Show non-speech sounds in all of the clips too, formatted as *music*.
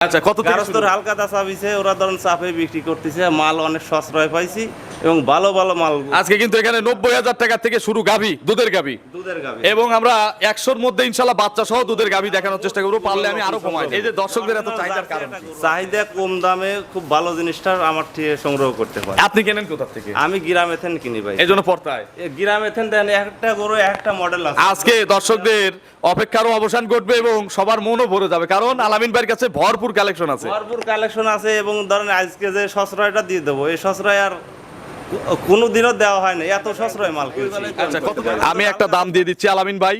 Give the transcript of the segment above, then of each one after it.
আচ্ছা কত গারস্থর হালকা দাসা বিছে ওরা ধরেন চাপে বিক্রি করতেছে মাল অনেক সস্রয় পাইছি এবং ভালো ভালো মাল আজকে কিন্তু এখানে নব্বই হাজার টাকা থেকে শুরু গাভি দুধের গাভি। দুধের গাবে এবং আমরা একশোর মধ্যে ইনশাল্লাহ বাচ্চা সহ দুধের গাভি দেখানোর চেষ্টা করব পারলে আমি আরও কমাই এই যে দর্শকদের এত চাহিদার কারণ চাহিদা কম দামে খুব ভালো জিনিসটা আমার থেকে সংগ্রহ করতে পারে আপনি কেনেন কোথা থেকে? আমি গ্রামে থেন কিনি ভাই। এই জন্য পড়তায় এ গ্রামে দেন একটা গরু একটা মডেল আছে। আজকে দর্শকদের অপেক্ষারও অবসান ঘটবে এবং সবার মনও ভরে যাবে কারণ আলামিন ভাইয়ের কাছে ভরপুর কালেকশন আছে। ভরপুর কালেকশন আছে এবং ধরেন আজকে যে সশ্রয়টা দিয়ে দেবো এই সশ্রয় আর কোনোদিনও দেওয়া হয়নি না এত সশ্রয় মাল কিনছি। আচ্ছা কত আমি একটা দাম দিয়ে দিচ্ছি আলামিন ভাই।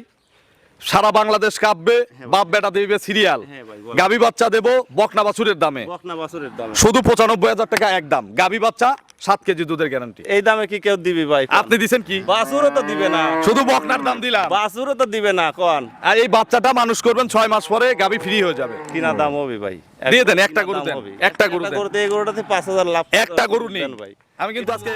সারা বাংলাদেশ কাঁপবে বাপ বেটা দেবে সিরিয়াল। হ্যাঁ গাবি বাচ্চা দেবো বকনা বাছুরের দামে। শুধু পঁচানব্বই হাজার টাকা এক দাম। গাবি বাচ্চা সাত কেজি দুধের গ্যারান্টি এই দামে কি কেউ দিবি ভাই? আপনি দিছেন কি? বাছুরও তো দিবে না। শুধু বকনার দাম দিলাম। বাছুরও তো দিবে না কোন? আর এই বাচ্চাটা মানুষ করবেন ছয় মাস পরে গাবি ফ্রি হয়ে যাবে। কিনা দাম হবে ভাই। দিয়ে দেন, একটা গরু দেন, একটা গরু দেন। এই গরুটাতে পাঁচ হাজার লাভ একটা গরু নেই। ভাই। আমি কিন্তু আজকে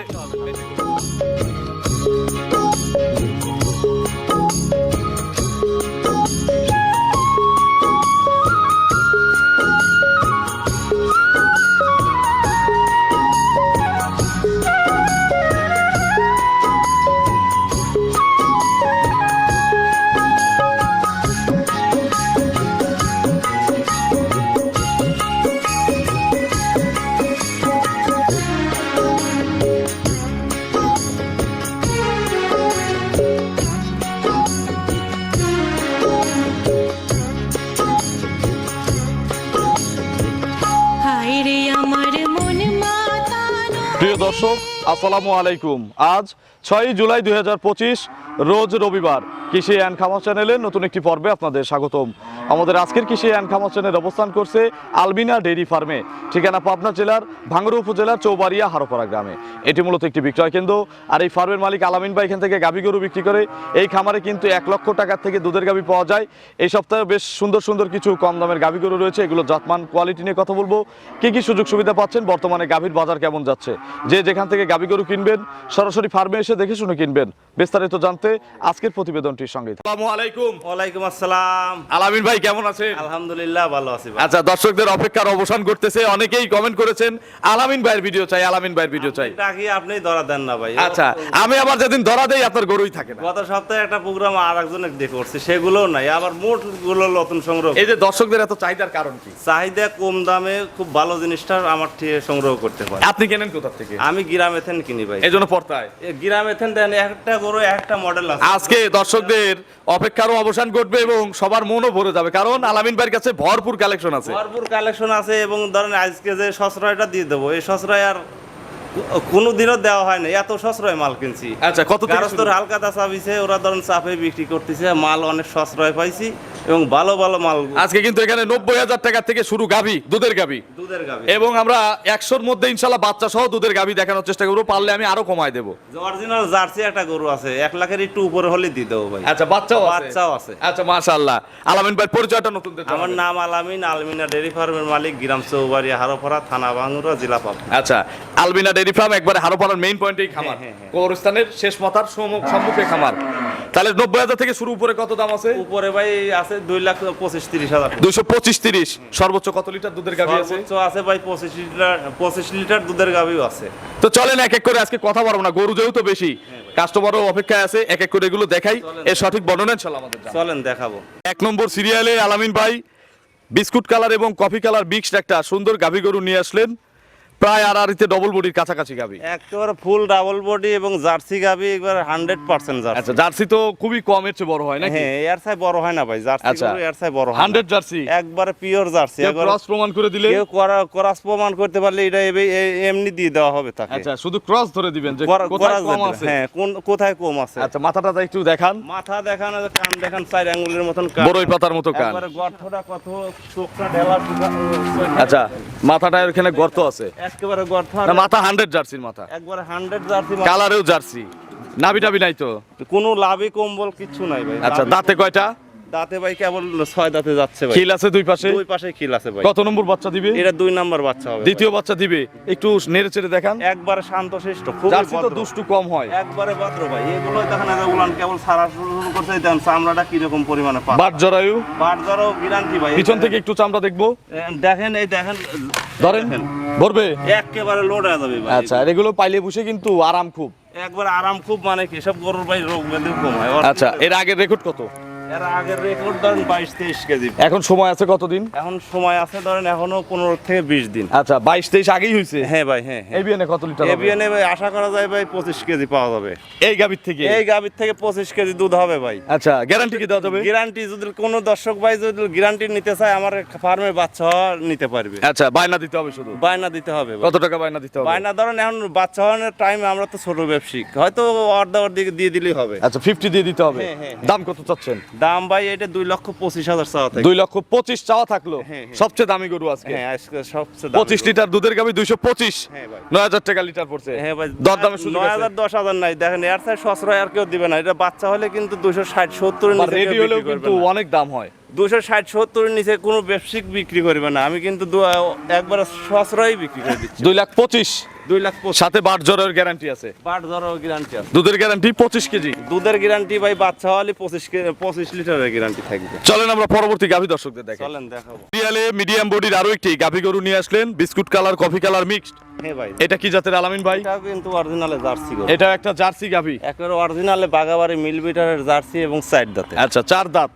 আসসালামু আলাইকুম। আজ ছয়ই জুলাই দুই হাজার পঁচিশ রোজ রবিবার। কৃষি অ্যান্ড খামার চ্যানেলের নতুন একটি পর্বে আপনাদের স্বাগতম। আমাদের আজকের কৃষি অ্যান্ড খামার চ্যানেল অবস্থান করছে আলবিনা ডেইরি ফার্মে, ঠিকানা পাবনা জেলার ভাঙ্গুড়া উপজেলার চৌবাড়িয়া হারোপাড়া গ্রামে। এটি মূলত একটি বিক্রয় কেন্দ্র, আর এই ফার্মের মালিক আলামিন ভাই এখান থেকে গাভী গরু বিক্রি করে, এই খামারে কিন্তু এক লক্ষ টাকার থেকে দুধের গাভী পাওয়া যায়। এই সপ্তাহে বেশ সুন্দর সুন্দর কিছু কম দামের গাভী গরু রয়েছে, এগুলো জাতমান কোয়ালিটি নিয়ে কথা বলব। কি কি সুযোগ সুবিধা পাচ্ছেন? বর্তমানে গাভীর বাজার কেমন যাচ্ছে? যে যেখান থেকে গাভী গরু কিনবেন, সরাসরি ফার্মে এসে দেখে শুনে কিনবেন। বিস্তারিত জানতে আজকের প্রতিবেদনটির সঙ্গে আসসালামু আলাইকুম। ওয়ালাইকুম আসসালাম। আলামিন ভাই কেমন আছেন? আলহামদুলিল্লাহ ভালো আছি আচ্ছা দর্শকদের অপেক্ষার অবসান করতেছে অনেকেই কমেন্ট করেছেন আলামিন ভাইয়ের ভিডিও চাই আলামিন ভাইয়ের ভিডিও চাই। ডাকি আপনি ধরা দেন না ভাই। আচ্ছা আমি আবার যেদিন ধরা দেই আপনার গরুই থাকে না। গত সপ্তাহে একটা প্রোগ্রাম আর একজনের দিয়ে করছে সেগুলো নাই। আবার মোটগুলো নতুন সংগ্রহ এই যে দর্শকদের এত চাহিদার কারণ কি? চাহিদা কম দামে খুব ভালো জিনিসটা আমার থেকে সংগ্রহ করতে পারে আপনি কেনেন কোথা থেকে? আমি গ্রামে থেন কিনি ভাই। এই জন্য পড়তায় এ গ্রামে দেন একটা গরু একটা মডেল আছে। আজকে দর্শকদের অপেক্ষারও অবসান ঘটবে এবং সবার মনও ভরে যাবে। কারণ আলামিন ভাইয়ের কাছে ভরপুর কালেকশন আছে। ভরপুর কালেকশন আছে এবং ধরেন আজকে যে সশ্রয়টা দিয়ে দেবো এই সশ্রয় আর কোনোদিনও দেওয়া হয় না। এত সশ্রয় মাল কিনছি। আচ্ছা কত থেকে গারস্থর শুরু? হালকা দাসা ওরা ধরেন চাপে বিক্রি করতেছে মাল অনেক সশ্রয় পাইছি। এবং ভালো ভালো মাল। আজকে কিন্তু এখানে নব্বই হাজার টাকা থেকে শুরু গাভি দুধের গাভি। দুধের গাবে এবং আমরা একশোর মধ্যে ইনশাল্লাহ বাচ্চা সহ দুধের গাভি দেখানোর চেষ্টা করব পারলে আমি আরও কমাই দেবো। অরিজিনাল জার্সি একটা গরু আছে এক লাখের একটু উপরে হলে দিয়ে দেবো ভাই। আচ্ছা বাচ্চাও আছে? বাচ্চাও আছে। আচ্ছা মাশাআল্লাহ। আলামিন ভাই পরিচয়টা নতুন আমার নাম আলামিন আলমিনা ডেয়ারি ফার্মের মালিক গ্রাম চৌবাড়ি হারোপাড়া থানা বাঙ্গুরা জেলা পাবনা। আচ্ছা আলমিনা ডেরি ফার্ম একবারে হারোপাড়ার মেইন পয়েন্টেই খামার। হ্যাঁ, হ্যাঁ, কবরস্থানের শেষ মাথার সম্মুখে খামার। তাহলে নব্বই হাজার থেকে শুরু উপরে কত দাম আছে? উপরে ভাই আছে দুই লাখ পঁচিশ তিরিশ হাজার। দুইশো পঁচিশ তিরিশ। সর্বোচ্চ কত লিটার দুধের গাভি আছে? আছে ভাই পঁচিশ লিটার পঁচিশ লিটার দুধের গাভিও আছে। তো চলেন এক এক করে আজকে কথা বলব না গরু যেহেতু বেশি কাস্টমারও অপেক্ষায় আছে এক এক করে এগুলো দেখাই এর সঠিক বর্ণনা চল আমাদের চলেন দেখাবো। এক নম্বর সিরিয়ালে আলামিন ভাই বিস্কুট কালার এবং কফি কালার মিক্সড একটা সুন্দর গাভি গরু নিয়ে আসলেন। প্রায় আড়াআড়িতে ডবল বডির কাছাকাছি গাভি একেবারে ফুল ডাবল বডি এবং জার্সি গাভি একবার হান্ড্রেড পার্সেন্ট জার্সি। আচ্ছা জার্সি তো খুবই কম এর চেয়ে বড় হয় নাকি? হ্যাঁ এর চাই বড় হয় না ভাই জার্সি আচ্ছা। গরু এর চাই বড় হয় হান্ড্রেড জার্সি? একবারে পিওর জার্সি একবার ক্রস প্রমাণ করে দিলে? কেউ ক্রস প্রমাণ করতে পারলে এটা এমনি দিয়ে দেওয়া হবে তাকে। আচ্ছা শুধু ক্রস ধরে দিবেন যে কোথায় কম আছে? হ্যাঁ কোন কোথায় কম আছে? আচ্ছা মাথাটা একটু দেখান। মাথা দেখান কান দেখান চার আঙ্গুলের মতন কান। বড়ই পাতার মতো কান। একবারে গর্তটা কত চোখটা ঢেলা আচ্ছা মাথাটা এখানে গর্ত আছে। একেবারে গর্ত না মাথা হান্ড্রেড জার্সির মাথা। একবারে হান্ড্রেড জার্সি কালারেও জার্সি। নাবি টাবি নাই তো? কোনো লাভই কম্বল কিছু নাই ভাই। আচ্ছা দাঁতে কয়টা? দাঁতে ভাই কেবল ছয় দাঁতে যাচ্ছে ভাই। খিল আছে দুই পাশে? দুই পাশে খিল আছে ভাই। কত নম্বর বাচ্চা দিবে? এটা দুই নাম্বার বাচ্চা হবে দ্বিতীয় বাচ্চা দিবে? একটু নেড়ে চেড়ে দেখান। ভাই। একবারে শান্তশিষ্ট খুব জার্সি তো দুষ্টু কম হয়। একবারে ভদ্র ভাই। এগুলো দেখেন এই উলান কেবল সারা শুরু করতে দেন চামড়াটা কীরকম পরিমাণে পান বাট জরায়ু? বাট গ্যারান্টি ভাই। পিছন থেকে একটু চামড়া দেখব। দেখেন এই দেখেন। ধরেন। ভরবে একেবারে লোড হয়ে যাবে ভাই। আচ্ছা এগুলো পাইলে বসে কিন্তু আরাম খুব। একবার আরাম খুব মানে কি সব গরুর ভাই রোগ ব্যাধি কম হয়। আচ্ছা এর আগের রেকর্ড কত? এর আগের রেকর্ড ধরেন বাইশ তেইশ কেজি। এখন সময় আছে কতদিন? এখন সময় আছে ধরেন এখনও পনেরো থেকে বিশ দিন। আচ্ছা বাইশ তেইশ আগেই হয়েছে হ্যাঁ ভাই হ্যাঁ হ্যাঁ। এবিএনে কত লিটার? এবিএনে ভাই আশা করা যায় ভাই পঁচিশ কেজি পাওয়া যাবে। এই গাবির থেকে? এই গাভীর থেকে পঁচিশ কেজি দুধ হবে ভাই। আচ্ছা গ্যারান্টি কি দেওয়া যাবে? গ্যারান্টি যদি কোনো দর্শক ভাই যদি গ্যারান্টি নিতে চায় আমার ফার্মে বাচ্চা নিতে পারবে। আচ্ছা বায়না দিতে হবে শুধু? বায়না দিতে হবে কত টাকা বায়না দিতে হবে? বায়না ধরেন এখন বাচ্চা হওয়ানোর টাইমে আমরা তো ছোট ব্যবসায়িক হয়তো অর্ধা অর্ধেক দিয়ে দিলেই হবে। আচ্ছা ফিফটি দিয়ে দিতে হবে। হ্যাঁ, হ্যাঁ, দাম কত চাচ্ছেন? দাম ভাই এটা দুই লক্ষ পঁচিশ হাজার চাওয়া থাকে দুই লক্ষ পঁচিশ চাওয়া থাকল? হ্যাঁ, হ্যাঁ। সবচেয়ে দামি গরু আজকে? হ্যাঁ আজকে সবচেয়ে পঁচিশ লিটার দুধের গাবি দুইশো পঁচিশ। হ্যাঁ নয় হাজার টাকা লিটার পড়ছে। হ্যাঁ ভাই দর দামের সুযোগ নয় হাজার দশ হাজার নাই। দেখেন এর সাথে সসরয় আর কেউ দিবে না। এটা বাচ্চা হলে কিন্তু দুশো ষাট সত্তর রেডি হলেও কিন্তু অনেক দাম হয়। দুশো ষাট সত্তরের নিচে কোনো ব্যবসায়িক বিক্রি করবে না। আমি কিন্তু একবার সসরই বিক্রি করে দিচ্ছি। দুই লাখ পঁচিশ। দুই লাখ সাথে বাট জ্বরের গ্যারান্টি আছে। বাট ধরো গ্যারান্টি আছে। দুধের গ্যারান্টি পঁচিশ কেজি। দুধের গ্যারান্টি ভাই বাচ্চা হলে পঁচিশ পঁচিশ লিটারের গ্যারান্টি থাকবে। চলেন আমরা পরবর্তী গাভী দর্শকদের দেখেন চলেন দেখাবো। সিরিয়ালে মিডিয়াম বডির আরও একটি গাভী গরু নিয়ে আসলেন biscuit colour coffee colour mixed ভাই। এটা কি জাতের আলামিন ভাই? এটা কিন্তু অরিজিনালে জার্সি গরু। এটা একটা জার্সি গাভী। একেবারে অরিজিনালে বাগাবাড়ি মিল বিটারের জার্সি এবং সাইড দাঁতে। আচ্ছা চার দাঁত।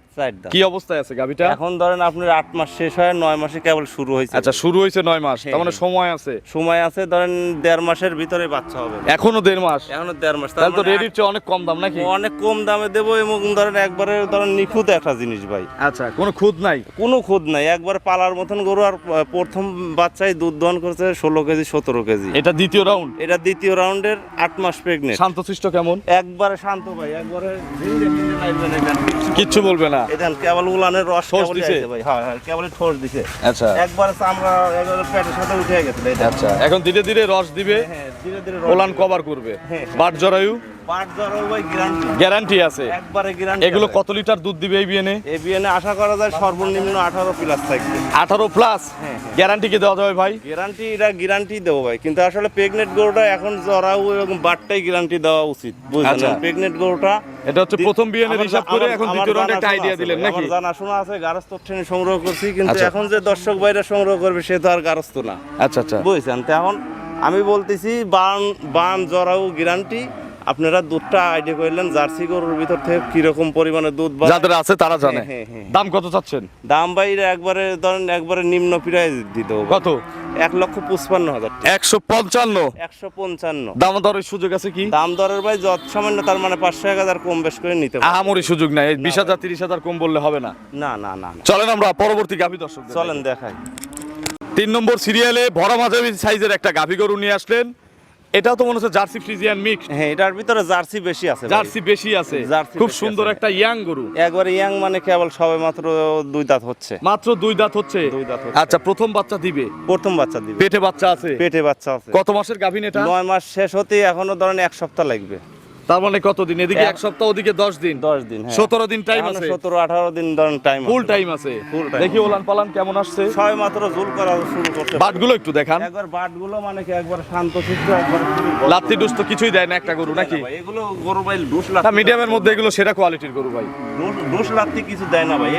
কি অবস্থায় আছে গাভীটা? এখন ধরেন আপনার আট মাস শেষ হয় নয় মাসে কেবল শুরু হয়েছে। আচ্ছা শুরু হয়েছে নয় মাস। তার মানে। সময় আছে। সময় আছে ধরেন দেড় মাসের ভিতরে বাচ্চা হবে। এখনও দেড় মাস? এখনও দেড় মাস। তাহলে তো মানে রেডির চেয়ে অনেক কম দাম নাকি? অনেক কম দামে দেবো এবং ধরেন একবারে ধরেন নিখুঁত একটা জিনিস ভাই। আচ্ছা কোনো খুদ নাই? কোনো খুদ নাই। একবার পালার মতন গরু আর প্রথম বাচ্চাই দুধ দহন করছে ষোলো কেজি সতেরো কেজি। এটা দ্বিতীয় রাউন্ড এটা দ্বিতীয় রাউন্ডের আট মাস প্রেগনেন্ট শান্তশিষ্ট কেমন? একবারে শান্ত ভাই একবারে। কিচ্ছু বলবে না। এখান কেবল উলানের রস ঠোস দিছে? ভাই। হ্যাঁ হ্যাঁ কেবলই ঠোস দিছে। আচ্ছা। একবারে চামড়া একবারে পেটের সাথে উঠে গেছে এটা। আচ্ছা এখন ধীরে ধীরে রস দিবে হ্যাঁ ধীরে ধীরে ওলান কভার করবে। হ্যাঁ। বাট জরায়ু? পাট ধরো ভাই গ্যারান্টি গ্যারান্টি আছে। একবারে গ্যারান্টি এগুলো কত লিটার দুধ দিবে এই বিয়েনে? এই বিয়ানে আশা করা যায় সর্বনিম্ন আঠারো প্লাস থাকবে। আঠারো প্লাস হ্যাঁ, গ্যারান্টি কি দেওয়া যাবে ভাই? গ্যারান্টি এটা গ্যারান্টি দেবো ভাই। কিন্তু আসলে প্রেগনেন্ট গরুটা এখন জরাও এবং বাটটাই গ্যারান্টি দেওয়া উচিত বুঝলেন। প্রেগনেন্ট গরুটা এটা হচ্ছে প্রথম বিয়েনের হিসাব করে এখন দ্বিতীয় রাউন্ডে একটা আইডিয়া দিলেন নাকি? আমার জানাশোনা আছে সংগ্রহ করছি কিন্তু আচ্ছা। এখন যে দর্শক বাইরে সংগ্রহ করবে সে তো আর গারস্থ না। আচ্ছা আচ্ছা। বুঝছেন? তো এখন আমি বলতেছি বান বান জরাও গ্যারান্টি। আপনারা দুধটা আইডিয়া করলেন জার্সি গরুর ভিতর থেকে কীরকম পরিমাণে দুধ বাড়ে। যাদের আছে তারা জানে। হ্যাঁ, হ্যাঁ, হ্যাঁ। দাম কত চাচ্ছেন? দাম বাইরে একবারে ধরেন একবারে নিম্ন প্রায় দিতে হবে। কত? এক লক্ষ পঁচপান্ন হাজার একশো পঞ্চান্ন। একশো পঞ্চান্ন। দাম দরের সুযোগ আছে কি? দাম দরের ভাই যত সামান্য তার মানে পাঁচশো এক হাজার কম বেশ করে নিতে। আহামরি সুযোগ নাই। বিশ হাজার তিরিশ হাজার কম বললে হবে না। না না না না। চলেন আমরা পরবর্তী গাভী দর্শক চলেন দেখাই। তিন নম্বর সিরিয়ালে ভরা মাঝারি সাইজের একটা গাভী গরু নিয়ে আসলেন। এটাও তো মনে হচ্ছে জার্সি ফ্রিজিয়ান মিক্স হ্যাঁ এটার ভিতরে জার্সি বেশি আছে জার্সি বেশি আছে। খুব সুন্দর একটা ইয়াং গরু। একবারে ইয়াং মানে কেবল সবে মাত্র দুই দাঁত হচ্ছে। মাত্র দুই দাঁত হচ্ছে? দুই দাঁত আচ্ছা প্রথম বাচ্চা দিবে? প্রথম বাচ্চা দিবে। পেটে বাচ্চা আছে? পেটে বাচ্চা আছে। কত মাসের গাভীন এটা নয় মাস শেষ হতে এখনও ধরেন এক সপ্তাহ লাগবে। তার মানে কতদিন? এদিকে এক- সপ্তাহ ওদিকে দশ দিন? দশ দিন হ্যাঁ। সতেরো দিন টাইম আছে? সতেরো আঠারো দিন টাইম ফুল টাইম আছে। দেখি ওলান পালান কেমন আসছে? ছয় মাত্র জুল করা শুরু করতে বাটগুলো একটু দেখান। একবার বাটগুলো মানে কি একবার শান্ত শিষ্ট একবার লাত্তি ডুস তো কিছুই দেয় না একটা গরু নাকি? ভাই, এগুলো গরু ভাই ডুস লাত্তি মিডিয়ামের মধ্যে এগুলো সেরা কোয়ালিটির গরু ভাই। ডুস লাত্তি কিছু দেয় না ভাই।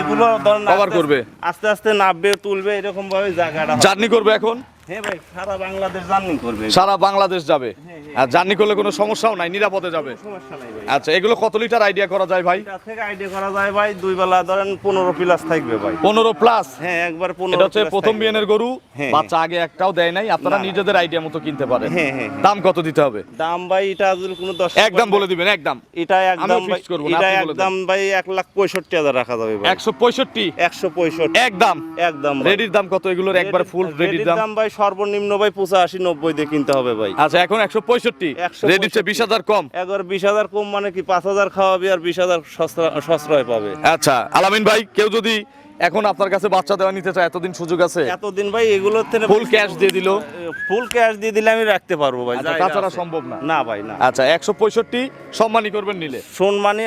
এগুলো ধরেন আস্তে- করবে। আস্তে আস্তে নাববে তুলবে এরকম ভাবে জায়গাটা জার্নি করবে এখন? সারা বাংলাদেশ জার্নি করবে। সারা বাংলাদেশ যাবে? আর জার্নি করলে কোনো সমস্যাও নাই নিরাপদে যাবে? আচ্ছা এগুলো কত লিটার আইডিয়া করা যায় ভাই? থেকে আইডিয়া করা যায় ভাই দুই বেলা ধরেন পনেরো প্লাস থাকবে ভাই। পনেরো প্লাস হ্যাঁ একবার এটা হচ্ছে প্রথম বিয়ানের গরু হ্যাঁ, বাচ্চা আগে একটাও দেয় নাই আপনারা। নিজেদের আইডিয়া মতো কিনতে পারেন। হ্যাঁ, হ্যাঁ, হ্যাঁ। দাম কত দিতে হবে? দাম ভাই এটা কোনো দশ একদম বলে দিবেন একদম। এটা একদম এটা একদম ভাই এক লাখ পঁয়ষট্টি হাজার রাখা যাবে একশো পঁয়ষট্টি? একশো পঁয়ষট্টি। একদম। একদম রেডির দাম কত? এগুলোর একবার ফুল রেডির দাম ভাই সর্বনিম্ন ভাই পঁচাশি নব্বই দিয়ে কিনতে হবে ভাই। আচ্ছা এখন একশো পঁয়ষট্টি। 165 বিশ হাজার কম। একবার বিশ হাজার কম মানে কি পাঁচ হাজার খাওয়াবি আর বিশ হাজার সশ্রয় পাবে। আচ্ছা আলামিন ভাই কেউ যদি এখন আপনার কাছে বাচ্চা দেওয়া নিতে চায় এতদিন সুযোগ আছে? এতদিন ভাই এগুলো Full cash দিয়ে দিলো? ফুল ক্যাশ দিয়ে দিলে আমি রাখতে পারব ভাই আচ্ছা, তাছাড়া সম্ভব না। না ভাই না। আচ্ছা একশো পঁয়ষট্টি সম্মানী করবেন নিলে? মানে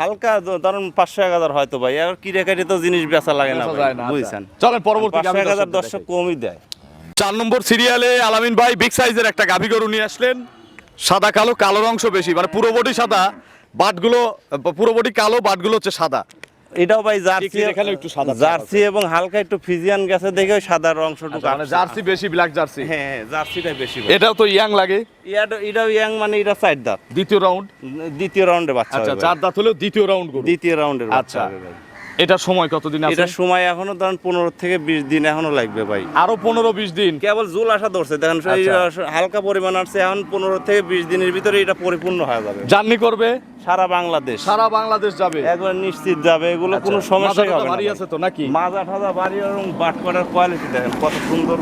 হালকা ধরুন পাঁচশো এক হাজার হয়তো ভাই আর কিরে কাটে তো জিনিস বেচা লাগে না আচ্ছা। বুঝছেন? চলেন পরবর্তী পাঁচশো এক হাজার দর্শক কমই দেয়। চার নম্বর সিরিয়ালে আলামিন ভাই বিগ সাইজের একটা গাভী গরু নিয়ে আসলেন। সাদা কালো কালোর অংশ বেশি মানে পুরো বডি সাদা বাটগুলো পুরো বডি কালো বাটগুলো হচ্ছে সাদা। এটাও ভাই জার্সি দেখালেও একটু সাদা জার্সি এবং হালকা একটু ফিজিয়ান গেছে দেখে সাদার অংশটুকু আচ্ছা, মানে জার্সি বেশি ব্ল্যাক জার্সি? হ্যাঁ জার্সিটাই বেশি এটাও তো ইয়াং লাগে। এটা- এটাও ইয়াং মানে এটা সাইড দাঁত। দ্বিতীয় রাউন্ড দ্বিতীয় রাউন্ডে বাচ্চা আচ্ছা চার দাঁত হলেও দ্বিতীয় রাউন্ড দ্বিতীয় রাউন্ডের আচ্ছা। এটার সময় কতদিন আছে? এটার সময় এখনও ধরেন পনেরো থেকে বিশ দিন এখনও লাগবে ভাই। আরও পনেরো বিশ দিন? কেবল জুল আসা ধরছে দেখেন আচ্ছা। হালকা পরিমাণ আসছে এখন পনেরো থেকে বিশ দিনের ভিতরে এটা পরিপূর্ণ হয়ে যাবে। জার্নি করবে? সারা বাংলাদেশ। সারা বাংলাদেশ যাবে? একবার নিশ্চিত যাবে এগুলো কোনো আচ্ছা, সমস্যা মাথা হবে না ভাই। আছে তো নাকি? মাজা ঠাজা বাড়ি এবং বাট করার কোয়ালিটি দেখেন কত সুন্দর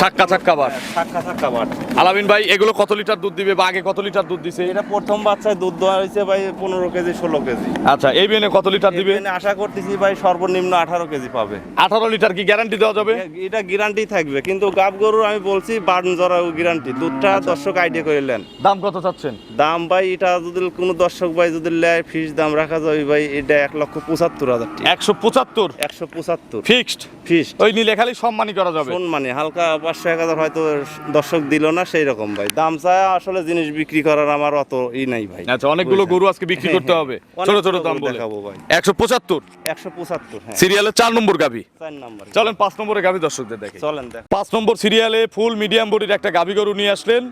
ছাক্কা ছাক্কা বার। ছাক্কা ছাক্কা বাট আলামিন ভাই এগুলো কত লিটার দুধ দিবে বা আগে কত লিটার দুধ দিছে? এটা প্রথম বাচ্চায় দুধ দেওয়া হয়েছে ভাই পনেরো কেজি ষোলো কেজি। আচ্ছা এই বিয়ে কত লিটার দিবে? আশা করতেছি ভাই সর্বনিম্ন আঠারো কেজি পাবে। আঠারো লিটার কি গ্যারান্টি দেওয়া যাবে? এটা গ্যারান্টি থাকবে কিন্তু গাব গরুর আমি বলছি বার্ন জরা গ্যারান্টি দুধটা আচ্ছা। দর্শক আইডিয়া করিলেন দাম কত চাচ্ছেন? দাম ভাই এটা যদি কোনো দর্শক ভাই যদি লেয় ফিস দাম রাখা যাবে ভাই এটা এক লক্ষ পঁচাত্তর হাজার একশো পঁচাত্তর? একশো পঁচাত্তর। ফিক্সড ফিস ওই নিলে খালি সম্মানী করা যাবে। শোন মানে হালকা পাঁচশো এক হাজার হয়তো দর্শক দিল না সেই রকম ভাই। দাম চায় আসলে জিনিস বিক্রি করার আমার অত ই নাই ভাই। আচ্ছা অনেকগুলো গরু আজকে বিক্রি হ্যাঁ, করতে হ্যাঁ। হবে। ছোট ছোট দাম বলে। দেখাবো ভাই। একশো পঁচাত্তর? একশো পঁচাত্তর হ্যাঁ। সিরিয়ালে চার নম্বর গাভি। চার নম্বর চলেন পাঁচ নম্বরে গাভি দর্শকদের দেখে। চলেন দেখ। পাঁচ নম্বর সিরিয়ালে ফুল মিডিয়াম বডির একটা গাভি গরু নিয়ে আসলেন।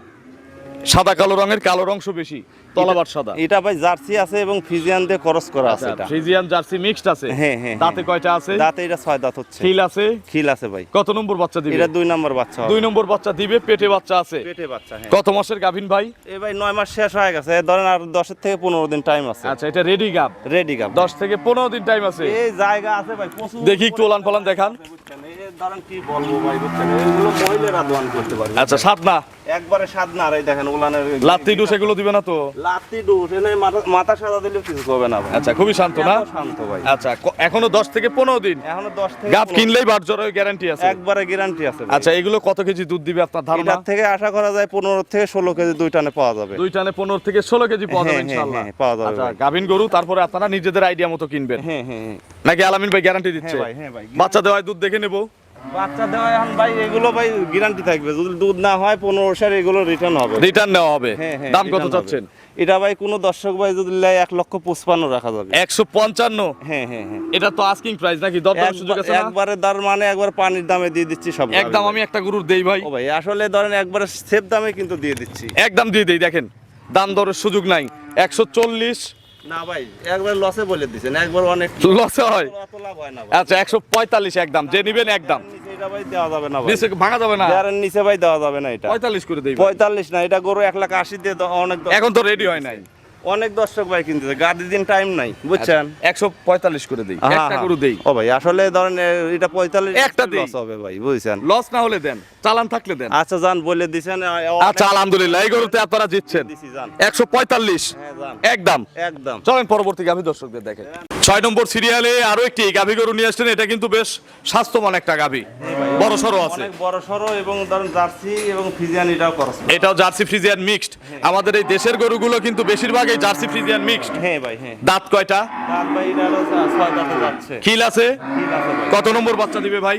সাদা কালো রঙের কালো অংশ বেশি। তলাবার সাদা। এটা ভাই জার্সি আছে এবং ফিজিয়ান দিয়ে খরচ করা আছে আচ্ছা এটা। ফিজিয়ান জার্সি মিক্সড আছে? হ্যাঁ, হ্যাঁ, দাঁতে হ্যাঁ। কয়টা আছে? দাঁতে এটা ছয় দাঁত হচ্ছে। খিল আছে? খিল আছে ভাই। কত নম্বর বাচ্চা দিবে? এটা দুই নম্বর বাচ্চা হবে। দুই নম্বর বাচ্চা দিবে পেটে বাচ্চা আছে। পেটে বাচ্চা হ্যাঁ। কত মাসের গাভিন ভাই? এ ভাই নয় মাস শেষ হয়ে গেছে। ধরেন আর দশের থেকে পনেরো দিন টাইম আছে। আচ্ছা এটা রেডি গাভ। রেডি গাব দশ থেকে পনেরো দিন টাইম আছে। এই জায়গা আছে ভাই দেখি একটু ওলান পালান দেখান। ধরেন কি বলব ভাই বুঝছেন? এগুলো মহিলারা দোয়ান করতে পারবে আচ্ছা সাত না একবারে স্বাদ না আর এই দেখেন ওলানের লাত্তি ডুস এগুলো দিবে না তো? লাত্তি ডুস এনে মাথা সাদা দিলেও কিছু করবে না আচ্ছা খুবই শান্ত না? শান্ত ভাই। আচ্ছা এখনও দশ থেকে পনেরো দিন? এখনও দশ থেকে গাভ 15 কিনলেই বার জ্বরের গ্যারান্টি আছে। একবারে গ্যারান্টি আছে আচ্ছা এগুলো কত কেজি দুধ দিবে আপনার ধারণা? এটার থেকে আশা করা যায় পনেরো থেকে ষোলো কেজি দুই টানে পাওয়া যাবে। দুই টানে পনেরো থেকে ষোলো কেজি পাওয়া যাবে হ্যাঁ, হ্যাঁ, হ্যাঁ, পাওয়া যাবে আচ্ছা। গাভিন গরু তারপরে আপনারা নিজেদের আইডিয়া মতো কিনবেন। হ্যাঁ হ্যাঁ নাকি আলামিন ভাই গ্যারান্টি দিচ্ছে? ভাই, হ্যাঁ ভাই। বাচ্চা দেওয়ায় দুধ দেখে নেব। বাচ্চা দেওয়া এখন ভাই এগুলো ভাই গ্যারান্টি থাকবে। যদি দুধ না হয় পনেরো সার এগুলো রিটার্ন হবে। রিটার্ন নেওয়া হবে? হ্যাঁ, হ্যাঁ, দাম কত চাচ্ছেন? এটা ভাই কোনো দর্শক ভাই যদি এক লক্ষ পঁচপান্ন রাখা যাবে। একশো পঞ্চান্ন? হ্যাঁ হ্যাঁ হ্যাঁ। এটা তো আস্কিং প্রাইস নাকি? দরদাম সুযোগ আছে একবারে দার মানে একবার পানির দামে দিয়ে দিচ্ছি সব একদম আমি একটা গরুর দেই ভাই। ও ভাই আসলে ধরেন একবারে সেফ দামে কিন্তু দিয়ে দিচ্ছি। একদম দিয়ে দেই দেখেন। দাম দরের সুযোগ নাই। একশো চল্লিশ না ভাই একবার লসে বলে দিচ্ছেন একবার অনেক লসে হয়? অত লাভ হয় না আচ্ছা একশো পঁয়তাল্লিশ একদম যে নিবেন একদম। এটা ভাই দেওয়া যাবে না ভাই। নিচে ভাঙা যাবে না? নিচে ভাই দেওয়া যাবে না এটা। পঁয়তাল্লিশ করে দেই ভাই। পঁয়তাল্লিশ না এটা গরু এক লাখ আশি দিয়ে দ- অনেক এখন তো রেডি হয় নাই। অনেক দর্শক ভাই কিনতেছে গাড়ি দিন টাইম নাই বুঝছেন? একশো পঁয়তাল্লিশ করে দিই হ্যাঁ, একটা হ্যাঁ। গরু দেই। ও ভাই আসলে ধরেন এটা পঁয়তাল্লিশ একটা। লস হবে ভাই বুঝছেন? লস না হলে দেন চালান থাকলে দেন। আচ্ছা যান বলে দিছেন আচ্ছা আলহামদুলিল্লাহ এই গরুতে আপনারা জিতছেন। একশো পঁয়তাল্লিশ। হ্যাঁ একদম। একদম। চলেন পরবর্তীকে আমি দর্শকদের দেখে ছয় নম্বর সিরিয়ালে আরও একটি গাভী গরু নিয়ে আসছেন। এটা কিন্তু বেশ স্বাস্থ্যবান একটা গাভী। বড় সরো আছে। বড় সড়ো এবং ধরেন জার্সি এবং ফিজিয়ান এটাও করছে এটাও জার্সি ফ্রিজিয়ান মিক্সড। আমাদের এই দেশের গরুগুলো কিন্তু বেশিরভাগ এই জার্সি ফ্রিজিয়ান মিক্সড। হ্যাঁ ভাই হ্যাঁ। দাঁত কয়টা? দাঁত ভাই এটা আছে ছয় দাঁতে যাচ্ছে। আছে? কিল আছে কত নম্বর বাচ্চা দিবে ভাই?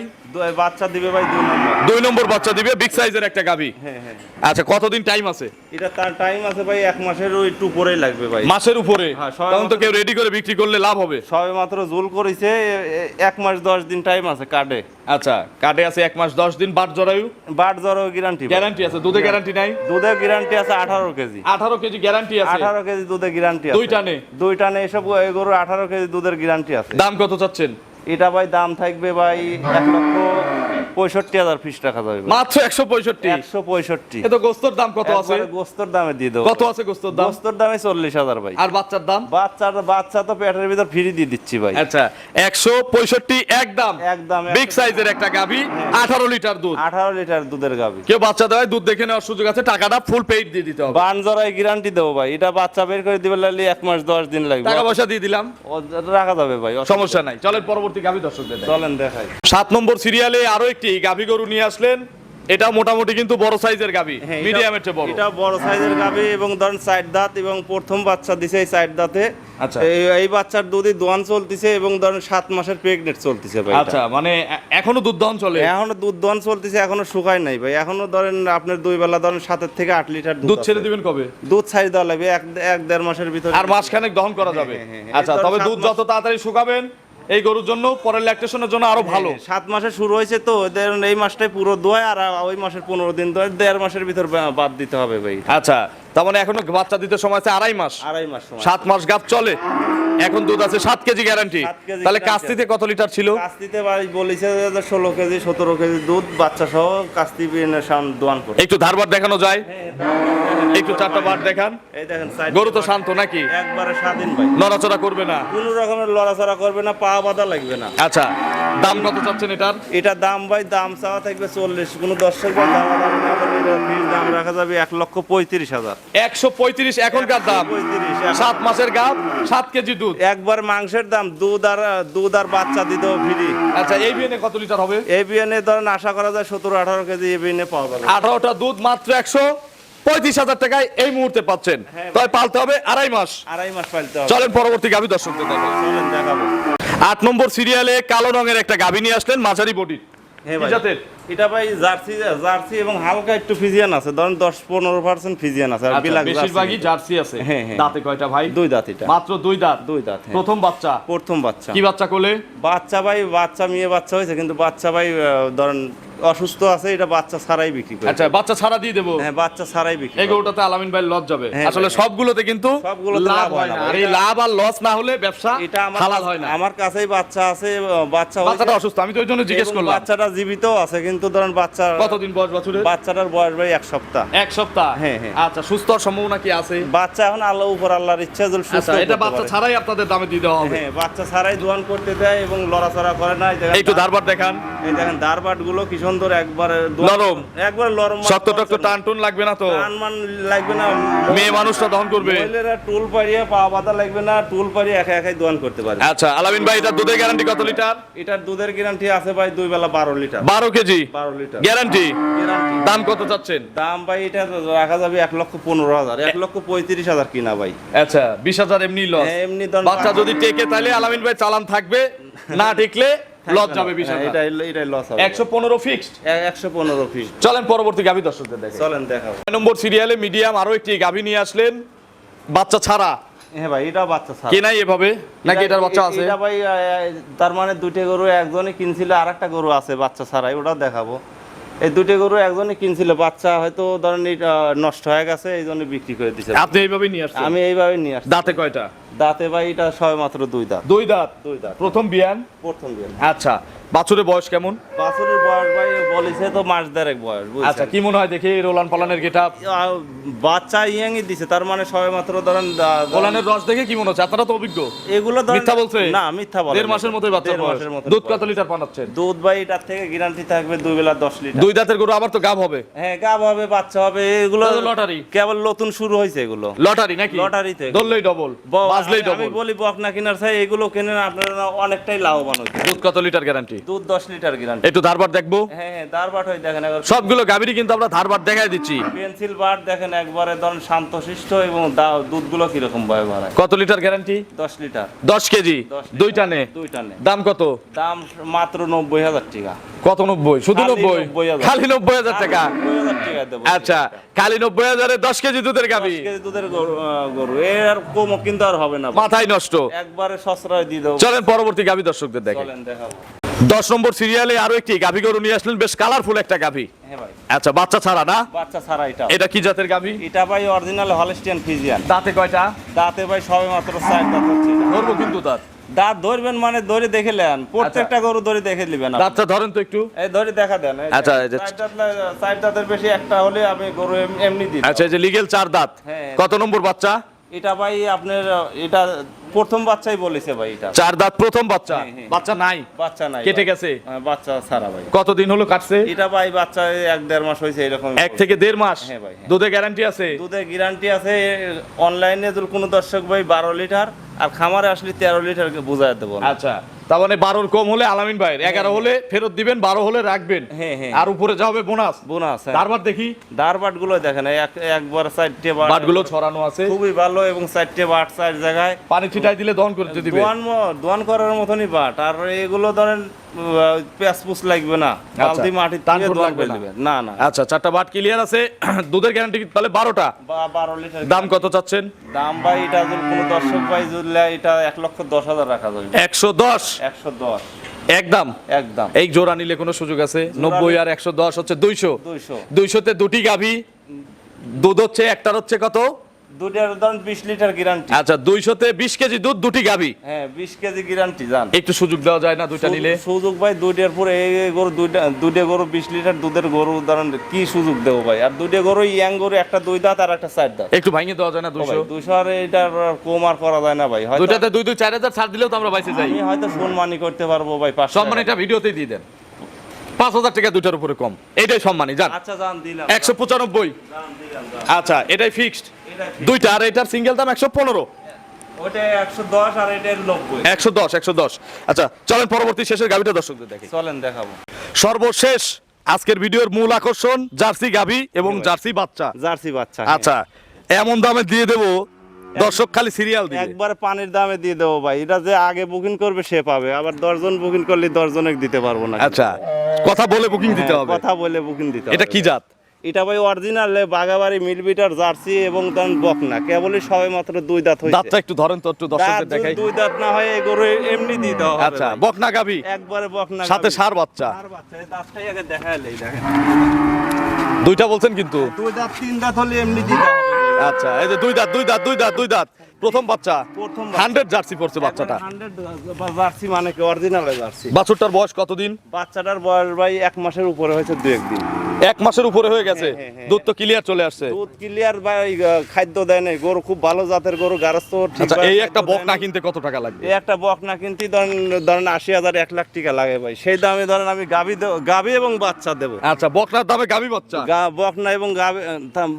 বাচ্চা দিবে ভাই দুই নম্বর। দুই নম্বর বাচ্চা দিবে বিগ সাইজের একটা হ্যাঁ হ্যাঁ। আচ্ছা কতদিন টাইম আছে? এটা তার টাইম আছে ভাই এক মাসের ওই একটু পরেই লাগবে ভাই। মাসের উপরে? হ্যাঁ, তখন তো কেউ রেডি করে বিক্রি করলে লাভ হবে। সবে মাত্র জুল করেছে এক মাস দশ দিন টাইম আছে কার্ডে আচ্ছা কাটে আছে এক মাস দশ দিন বাট জরায়ু? বাট জ্বরও গ্যারান্টি গ্যারান্টি আছে দুধে গ্যারান্টি নাই? দুধের গ্যারান্টি আছে আঠারো কেজি। আঠারো কেজি গ্যারান্টি আছে? আঠারো কেজি দুধের গ্যারান্টি আছে। দুই টানে? দুই টানে এসব এ গরুর আঠারো কেজি দুধের গ্যারান্টি আছে। দাম কত চাচ্ছেন? এটা ভাই দাম থাকবে ভাই এক লক্ষ পঁয়ষট্টি হাজার পিস টাকা যাবে মাত্র একশো পঁয়ষট্টি? একশো পঁয়ষট্টি। এ তো গোস্তর দাম কত আছে? গোস্তর দামে দিয়ে দেবো। কত আছে গোস্তর দাম? গোস্তর দামে চল্লিশ হাজার ভাই। আর বাচ্চার দাম? বাচ্চার বাচ্চা তো পেটের ভিতর ফ্রি দিয়ে দিচ্ছি ভাই। আচ্ছা একশো পঁয়ষট্টি একদম। একদম বিগ সাইজের একটা গাভি আঠারো লিটার দুধ। আঠারো লিটার দুধের গাবি কেউ বাচ্চা দেওয়ায় দুধ দেখে নেওয়ার সুযোগ আছে টাকাটা ফুল পেইড দিয়ে দিতে হবে। বান জরাই গ্যারান্টি দেবো ভাই। এটা বাচ্চা বের করে দিবে লাগলে এক মাস দশ দিন লাগবে। টাকা পয়সা দিয়ে দিলাম। রাখা যাবে ভাই। সমস্যা নাই। চলেন পরবর্তী গাভি দর্শকদের। চলেন দেখাই। সাত নম্বর সিরিয়ালে আরও একটি গাভি গরু নিয়ে আসলেন? এটা মোটামুটি কিন্তু বড় সাইজের গাভি হ্যাঁ, মিডিয়ামের চেয়ে বড়। এটা বড় সাইজের গাবি এবং ধরেন সাইড দাঁত এবং প্রথম বাচ্চা দিছে এই সাইড দাঁতে। আচ্ছা। এই বাচ্চার দুধই দোয়ান চলতেছে এবং ধরেন সাত মাসের প্রেগনেন্ট চলতেছে ভাই আচ্ছা মানে এখনও দুধ দহন চলে? এখনও দুধ দোয়ান চলতেছে এখনও শুকায় নাই ভাই। এখনও ধরেন আপনার দুই বেলা ধরেন সাতের থেকে আট লিটার দুধ ছেড়ে দিবেন কবে? দুধ ছাড়ি দেওয়া লাগবে এক এক দেড় মাসের ভিতরে। আর মাসখানেক দহন করা যাবে। হ্যাঁ, হ্যাঁ, হ্যাঁ। আচ্ছা তবে দুধ যত তাড়াতাড়ি শুকাবেন এই গরুর জন্য পরের ল্যাকটেশনের জন্য আরও ভালো। সাত মাসে শুরু হয়েছে তো এদের এই মাসটাই পুরো দোয় আর ওই মাসের পনেরো দিন দোয় দেড় মাসের ভিতর বাদ দিতে হবে ভাই। আচ্ছা তার মানে এখনও বাচ্চা দিতে সময় আছে আড়াই মাস। আড়াই মাস সাত মাস গাপ চলে। এখন দুধ আছে সাত কেজি গ্যারান্টি তাহলে কাস্তিতে কত লিটার ছিল? কাস্তিতে ভাই বলেছে ষোলো কেজি সতেরো কেজি দুধ বাচ্চা সহ কাস্তি দোয়ান করে। একটু ধারবার দেখানো যায়। একটু চারটা বার দেখান। এই দেখেন গরু তো শান্ত নাকি? একবারে স্বাধীন ভাই। নড়াচড়া করবে না। কোনো রকমের লড়াচড়া করবে না পা বাঁধা লাগবে না। আচ্ছা দাম কত চাচ্ছেন এটার? এটা দাম ভাই দাম চাওয়া থাকবে চল্লিশ। কোনো দর্শক ভাই দাম দাম রাখা যাবে এক লক্ষ পঁয়ত্রিশ হাজার। একশো পঁয়ত্রিশ এখনকার দাম। সাত মাসের গাপ সাত কেজি দুধ। একবার মাংসের দাম দুধ আর দুধ আর বাচ্চা দিতেও ফ্রি আচ্ছা এই কত লিটার হবে? এই ধরেন আশা করা যায় সতেরো আঠারো কেজি এই পাওয়া যাবে। আঠারোটা দুধ মাত্র একশো পঁয়ত্রিশ হাজার টাকায় এই মুহূর্তে পাচ্ছেন। হ্যাঁ। তবে পালতে হবে আড়াই মাস। আড়াই মাস পাইতে হবে। চলেন পরবর্তী গাভি দর্শকদের চলেন দেখাবো। আট নম্বর সিরিয়ালে কালো রঙের একটা গাভি নিয়ে আসলেন মাঝারি বডির হ্যাঁ জাতের? এটা ভাই জার্সি জার্সি এবং হালকা একটু ফিজিয়ান আছে। ধরেন দশ পনেরো পার্সেন্ট ফিজিয়ান আছে। আর আচ্ছা, বিলাক বেশিরভাগই জার্সি আছে। হ্যাঁ, হ্যাঁ। দাঁতে কয়টা ভাই? দুই দাঁত এটা। মাত্র দুই দাঁত? দুই দাঁত হ্যাঁ। প্রথম বাচ্চা? প্রথম বাচ্চা। কি বাচ্চা কোলে? বাচ্চা ভাই বাচ্চা মেয়ে বাচ্চা হয়েছে কিন্তু বাচ্চা ভাই ধরেন অসুস্থ আছে এটা বাচ্চা ছাড়াই বিক্রি করে। আচ্ছা বাচ্চা ছাড়া দিয়ে দেবো? হ্যাঁ বাচ্চা ছাড়াই বিক্রি এই। গরুটাতে আলামিন ভাই লস যাবে আসলে সবগুলোতে কিন্তু সবগুলোতে লাভ হয় না আর এই লাভ আর লস না হলে ব্যবসা এটা আমার হালাল হয় না। আমার কাছেই বাচ্চা আছে বাচ্চা বাচ্চাটা অসুস্থ আমি তো ওই জন্য জিজ্ঞেস করলাম। বাচ্চাটা জীবিত আছে কিন্তু ধরেন বাচ্চা কতদিন বয়স বছরের? বাচ্চাটার বয়স ভাই এক সপ্তাহ। এক সপ্তাহ? হ্যাঁ, হ্যাঁ। আচ্ছা সুস্থ হওয়ার সম্ভাবনা কি আছে? বাচ্চা এখন আল্লাহ উপর আল্লাহর ইচ্ছা যদি সুস্থ আচ্ছা এটা বাচ্চা ছাড়াই আপনাদের দামে দিয়ে দেওয়া হবে। হ্যাঁ বাচ্চা ছাড়াই দোয়ান করতে দেয় এবং লড়াচড়া করে না। একটু ধারবার দেখান। এই দেখেন দারবাটগুলো কি সুন্দর একবারে নরম। একবারে নরম শক্ত টক্ত টান টুন লাগবে না তো? টান মান লাগবে না। মেয়ে মানুষটা দহন করবে। মহিলারা টুল পাড়িয়ে পা বাঁধা লাগবে না টুল পাড়িয়ে একা একাই দোয়ান করতে পারে। আচ্ছা আলামিন ভাই এটা দুধের গ্যারান্টি কত লিটার? এটার দুধের গ্যারান্টি আছে ভাই দুই বেলা বারো লিটার। বারো কেজি? লিটার। গ্যারান্টি দাম কত চাচ্ছেন? দাম ভাই এটা রাখা যাবে লক্ষ পনেরো হাজার। এক লক্ষ পঁয়ত্রিশ হাজার কিনা ভাই। আচ্ছা বিশ হাজার এমনি লস হ্যাঁ, এমনি বাচ্চা যদি টেকে তাহলে আলামিন ভাই চালান থাকবে। না টিকলে লস যাবে বিশ হ্যাঁ, হাজার এটাই এটাই লস হবে। ফিক্সড চলেন পরবর্তী দর্শকদের চলেন নম্বর সিরিয়ালে মিডিয়াম আরও একটি গাভি নিয়ে আসলেন। বাচ্চা ছাড়া। হ্যাঁ ভাই এটা বাচ্চা ছাড়া। কে নাই এভাবে? নাকি এটার বাচ্চা আছে? এটা ভাই তার মানে দুটো গরু একজনই কিনছিল আর একটা গরু আছে বাচ্চা ছাড়াই ওটা দেখাবো। এই দুটো গরু একজনই কিনছিল বাচ্চা হয়তো ধরেন নষ্ট হয়ে গেছে এই জন্য বিক্রি করে দিছে। আপনি এইভাবে নিয়ে আসছেন? আমি এইভাবে নিয়ে আসছি। দাঁতে কয়টা? দাঁতে ভাই এটা সবে মাত্র দুই দাঁত। দুই দাঁত? দুই দাঁত প্রথম বিয়ান? প্রথম বিয়ে আচ্ছা বাছুরের বয়স কেমন? বাছুরের বয়স ভাই বলেছে তো মাস দেড়েক বয়স আচ্ছা কি মনে হয় দেখি রোলান পালানের গেটা বাচ্চা ইয়াংই দিছে তার মানে সবে মাত্র ধরেন রস দেখে কি মনে হচ্ছে? আপনারা তো অভিজ্ঞ। এগুলো মিথ্যা বলছে? না মিথ্যা বলে দেড় মাসের মতোই বাচ্চা মাসের মতো দুধ কত লিটার পানাচ্ছেন? দুধ ভাই এটার থেকে গ্যারান্টি থাকবে দুই বেলা দশ লিটার। দুই দাঁতের গরু আবার তো গাব হবে। হ্যাঁ গাব হবে বাচ্চা হবে এগুলো লটারি। কেবল নতুন শুরু হয়েছে এগুলো। লটারি নাকি? লটারি থেকে। ধরলেই ডবল ব- বাজলেই আমি- বলি। বক না কিনার চাই এগুলো কেনেন আপনারা অনেকটাই লাভবান হচ্ছে দুধ কত লিটার গ্যারান্টি দুধ দশ লিটার গ্যারান্টি একটু ধারবার দেখব। হ্যাঁ হ্যাঁ দারবাট হয়ে দেখেন একবার। সবগুলো গাভীরই কিন্তু আমরা ধারবার দেখাই দিচ্ছি। পেন্সিল বার দেখেন একবারে ধরেন শান্তশিষ্ট এবং দুধগুলো কীরকম বয় বাড়ায় কত লিটার গ্যারান্টি দশ লিটার। দশ কেজি? দশ লিটার। দুইটা নে দুইটা নে দাম কত? দাম মাত্র নব্বই হাজার টাকা। কত নব্বই? শুধু খালি নব্বই? 90,000 নব্বই হাজার টাকা? আচ্ছা খালি নব্বই হাজারে দশ কেজি দুধের গাভী। কেজি দুধের গরু এর আর কম কিন্তু আর হবে না মাথায় নষ্ট। একবারে সসরায় দিয়ে দেবো। চলেন পরবর্তী গাভী দর্শকদের দেখে। চলেন দেখাবো। দশ নম্বর সিরিয়ালে আরও একটি গাভী গরু নিয়ে আসলেন বেশ কালারফুল একটা গাভী। হ্যাঁ আচ্ছা বাচ্চা ছাড়া না? বাচ্চা ছাড়া এটা। এটা কি জাতের গাভী? এটা ভাই অরিজিনাল হলস্টিয়ান ফিজিয়ান দাঁতে কয়টা? দাঁতে ভাই সবে মাত্র চার দাঁত হচ্ছে ধরবো কিন্তু দাঁত। দাঁত ধরবেন মানে ধরে দেখে নেন। প্রত্যেকটা গরু ধরে দেখে নেবেন দাঁতটা ধরেন তো একটু। এই ধরে দেখা দেন। আচ্ছা, দেখেন, চার দাঁতের বেশি একটা হলে আমি গরু এমনি দিই। আচ্ছা এই যে লিগেল চার দাঁত। হ্যাঁ। কত নম্বর বাচ্চা? এটা ভাই আপনার এটা প্রথম বাচ্চাই বলেছে ভাই এটা। চার দাঁত প্রথম বাচ্চা? হ্যাঁ, হ্যাঁ। বাচ্চা নাই। বাচ্চা নাই কেটে গেছে? হ্যাঁ, বাচ্চা সারা ভাই। কতদিন হলো কাটছে? এটা ভাই বাচ্চা এক দেড় মাস হয়েছে এরকম। এক থেকে দেড় মাস? হ্যাঁ ভাই। দুধে গ্যারান্টি আছে? দুধের গ্যারান্টি আছে অনলাইনে যদি কোনো দর্শক ভাই বারো লিটার আর খামারে আসলে তেরো লিটার বুঝাই দেবো আচ্ছা তার মানে বারোর কম হলে আলামিন ভাই এগারো হলে ফেরত দিবেন বারো হলে রাখবেন। হ্যাঁ, হ্যাঁ। আর উপরে যা হবে বোনাস। বোনাস হ্যাঁ। তারপর দেখি। দারবাটগুলো দেখেন একবার চারটে বাট বাটগুলো ছড়ানো আছে। খুবই ভালো এবং চারটে বাট চার জায়গায়। পানি ছিটাই দিলে দহন করতে দিবে দোয়ান দোয়ান করার মতনই বাট। আর এগুলো ধরেন পেঁচপুস লাগবে না। মাটি দিয়ে ফুট দোয়ান লাগবে না। না। না আচ্ছা চারটা বাট ক্লিয়ার আছে। *clears throat* দুধের গ্যারান্টি তাহলে বারোটা? বারো লিটার দাম কত চাচ্ছেন? দাম ভাই এটা কোনো দর্শক ভাই যদি এটা এক লক্ষ দশ হাজার রাখা যাবে। একশো দশ? একশো দশ। একদম? একদম। এই জোড়া নিলে কোনো সুযোগ আছে? নব্বই আর একশো দশ হচ্ছে দুইশো। দুইশো। দুইশোতে দুটি গাভী। দুধ হচ্ছে একটার হচ্ছে কত? দুটার ধরেন বিশ লিটার গ্যারান্টি আচ্ছা কেজি দুধ দুটি হ্যাঁ বিশ কেজি গ্যারান্টি জান। একটু সুযোগ দেওয়া যায় না দুইটা নিলে? সুযোগ ভাই দুইটার পরে এই গরু দুইটা দুইটা গরু বিশ লিটার দুধের গরু কি সুযোগ দেবো ভাই? আর দুইটা গরু ইয়াং গরু একটা দুই দাঁত আর একটা চার দাঁত। একটু ভাঙিয়ে দেওয়া যায় না আর এটার কম আর করা যায় না ভাই। হয়তো দুইটাতে দুই ছাড় দিলেও তো আমরা বাইসে যাই। আমি হয়তো সম্মানই করতে পারব ভাই ভিডিওতেই দিয়ে দেন। পাঁচ হাজার টাকা দুইটার উপরে কম। এটাই সম্মানী জান। আচ্ছা দিলাম। একশো পঁচানব্বই। আচ্ছা এটাই ফিক্সড দুইটা আর এটার সিঙ্গেল দাম একশো পনেরো। একশো দশ আর এটা নব্বই। একশো দশ আচ্ছা চলেন পরবর্তী শেষের গাভিটা দর্শকদের দেখি। চলেন দেখাবো। সর্বশেষ আজকের ভিডিওর মূল আকর্ষণ জার্সি গাভি এবং জার্সি বাচ্চা। জার্সি বাচ্চা আচ্ছা এমন দামে দিয়ে দেবো দর্শক খালি সিরিয়াল দিবে। একবার পানির দামে দিয়ে দেবো ভাই এটা যে আগে বুকিং করবে সে পাবে আবার দশজন বুকিং করলে দশজনে দিতে পারব না। আচ্ছা কথা বলে বুকিং দিতে হ্যাঁ, হবে। কথা বলে বুকিং দিতে হবে। এটা কি জাত? এটা ভাই অরিজিনাল বাগাবাড়ি মিলবিটার জার্সি এবং তখন বকনা। কেবলই সবে মাত্র দুই দাঁত হয়েছে। দাঁতটা একটু ধরেন তো একটু দর্শকদের দেখাই। দুই দাঁত না হয় এই গরু এমনি দিয়ে দাও আচ্ছা। বকনা গাবি একবারে বকনা সাথে সার বাচ্চা। সার বাচ্চা এই দাঁতটাই আগে দেখাইলেই দেখেন। দুইটা বলছেন কিন্তু। দুই দাঁত তিন দাঁত হলে এমনি দিয়ে দাও আচ্ছা এই যে দুই দাঁত দুই দাঁত দুই দাঁত দুই দাঁত। প্রথম বাচ্চা? প্রথম হান্ড্রেড জার্সি পড়ছে বাচ্চাটা। হান্ড্রেড জার্সি মানে কি? Original jersey. বাছুরটার বয়স কতদিন? বাচ্চাটার বয়স ভাই এক মাসের উপরে হয়েছে দু একদিন এক মাসের উপরে হয়ে গেছে? হ্যাঁ, হ্যাঁ, হ্যাঁ। দুধ তো ক্লিয়ার চলে আসছে। দুধ ক্লিয়ার ভাই খাদ্য দেয় নাই। গরু খুব ভালো জাতের গরু গারস্থ আচ্ছা এই একটা বকনা কিনতে কত টাকা লাগবে? এই একটা বক না কিনতে ধরেন ধরেন আশি হাজার এক লাখ টাকা লাগে ভাই। সেই দামে ধরেন আমি গাবি গাবি এবং বাচ্চা দেবো। আচ্ছা বকনার দামে গাভি বাচ্চা? গা- বকনা এবং গাবি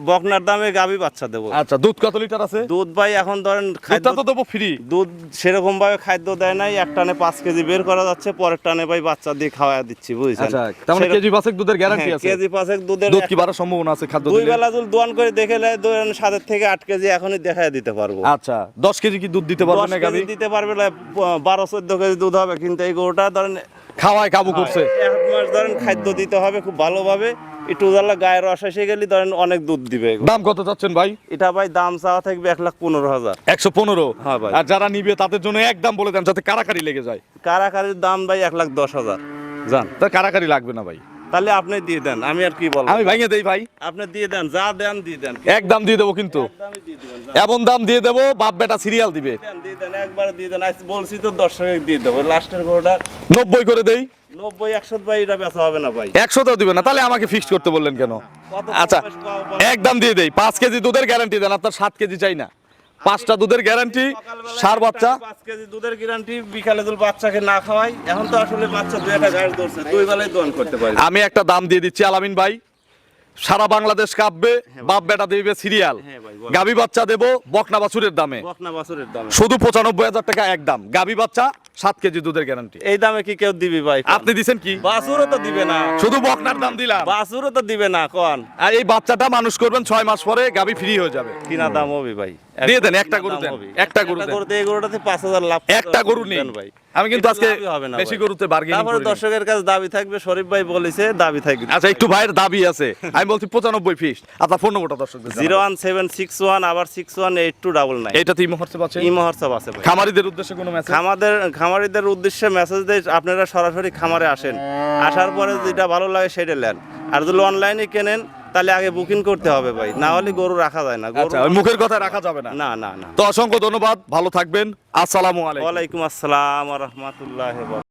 বকনার দামে গাবি বাচ্চা দেবো। আচ্ছা দুধ কত লিটার আছে? দুধ ভাই এখন ধরেন খাদ্য তো দেবো ফ্রি দুধ সেরকম ভাবে খাদ্য দেয় নাই এক টানে পাঁচ কেজি বের করা যাচ্ছে পরের টানে ভাই বাচ্চা দিয়ে খাওয়া দিচ্ছি বুঝছেন? আচ্ছা মানে কেজি পাঁচেক দুধের গ্যারান্টি আছে। কেজি পাঁচেক দুধের দুধ কি বাড়ার সম্ভাবনা আছে খাদ্য দুই বেলা দোয়ান করে দেখে নেয় ধরেন সাতের থেকে আট কেজি এখনই দেখায় দিতে পারব। আচ্ছা দশ কেজি কি দুধ দিতে পারবে না দিতে পারবে না বারো চোদ্দ কেজি দুধ হবে কিন্তু এই গরুটা ধরেন খাওয়ায় কাবু করছে। এক মাস ধরেন খাদ্য দিতে হবে খুব ভালোভাবে। একটু জ্বালা গায়ের রস এসে গেলে ধরেন অনেক দুধ দিবে। দাম কত চাচ্ছেন ভাই? এটা ভাই দাম চাওয়া থাকবে এক লাখ পনেরো হাজার। একশো পনেরো? হ্যাঁ ভাই। আর যারা নিবে তাদের জন্য এক দাম বলে দেন যাতে কারাকারি লেগে যায়। কারাকারির দাম ভাই এক লাখ দশ হাজার। যান। তা কারাকারি লাগবে না ভাই। তাহলে আপনি দিয়ে দেন আমি আর কি বলব? আমি ভাঙে দেই ভাই। আপনি দিয়ে দেন যা দেন দিয়ে দেন। এক দাম দিয়ে দেবো কিন্তু। এমন দাম দিয়ে দেবো বাপ বেটা সিরিয়াল দিবে। দিয়ে দেন একবারে দিয়ে দেন। আজ বলছি তো দর্শক দিয়ে দেবো লাস্টের গরুটা নব্বই করে দেই। নব্বই একশো ভাই এটা বেচা হবে না ভাই। একশোতেও দিবে না তাহলে আমাকে ফিক্সড করতে বললেন কেন? আচ্ছা কম বেশ পাও বলো? এক দাম দিয়ে দেই পাঁচ কেজি দুধের গ্যারান্টি দেন আপনার সাত কেজি চাই না। পাঁচটা দুধের গ্যারান্টি সার বাচ্চা। পাঁচ কেজি দুধের গ্যারান্টি বিকালে যদি বাচ্চাকে না খাওয়াই। এখন তো আসলে বাচ্চা দুই একটা গাছ ধরছে দুই বেলায় দোয়ান করতে পারি। আমি একটা দাম দিয়ে দিচ্ছি আলামিন ভাই। সারা বাংলাদেশ কাঁপবে বাপ বেটা দিবে সিরিয়াল। হ্যাঁ গাবি বাচ্চা দেবো বকনা বাছুরের দামে। বকনা বাছুরের দামে। শুধু পঁচানব্বই হাজার টাকা এক দাম। গাবি বাচ্চা সাত কেজি দুধের গ্যারান্টি এই দামে কি কেউ দিবি ভাই? আপনি দিছেন কি? বাছুরও তো দিবে না। শুধু বকনার দাম দিলাম। বাছুরও তো দিবে না কন আর এই বাচ্চাটা মানুষ করবেন ছয় মাস পরে গাবি ফ্রি হয়ে যাবে। কিনা দাম হবে ভাই। দিয়ে দেন, একটা গরু দেন, একটা গরু দেন। গরুতে এই গরুটাতে পাঁচ হাজার লাভ একটা গরু নেই। ভাই। আমি কিন্তু আজকে বেশি। গরুতে বার্গেনিং তারপরে দর্শকের কাছে দাবি থাকবে শরীফ ভাই বলেছে দাবি থাকবে। আচ্ছা একটু ভাইয়ের দাবি আছে। আমি বলছি পঁচানব্বই ফিস আচ্ছা ফোন নম্বরটা দর্শকদের zero one seven six one আবার six one eight two double nine. এইটা তো ইমো হোয়াটসঅ্যাপ আছে ভাই। খামারিদের উদ্দেশ্যে কোনো মেসেজ খামাদের খামারিদের উদ্দেশ্যে মেসেজ দিয়ে আপনারা সরাসরি খামারে আসেন। আসার পরে যেটা ভালো লাগে সেটা নেন। আর যদি অনলাইনে কেনেন তাহলে আগে বুকিং করতে হবে ভাই। না হলে গরু রাখা যায় না। গরু আচ্ছা ওই মুখের কথা রাখা যাবে না? না না না। তো অসংখ্য ধন্যবাদ ভালো থাকবেন। আসসালামু আলাইকুম। ওয়ালাইকুম আসসালাম রহমতুল্লাহ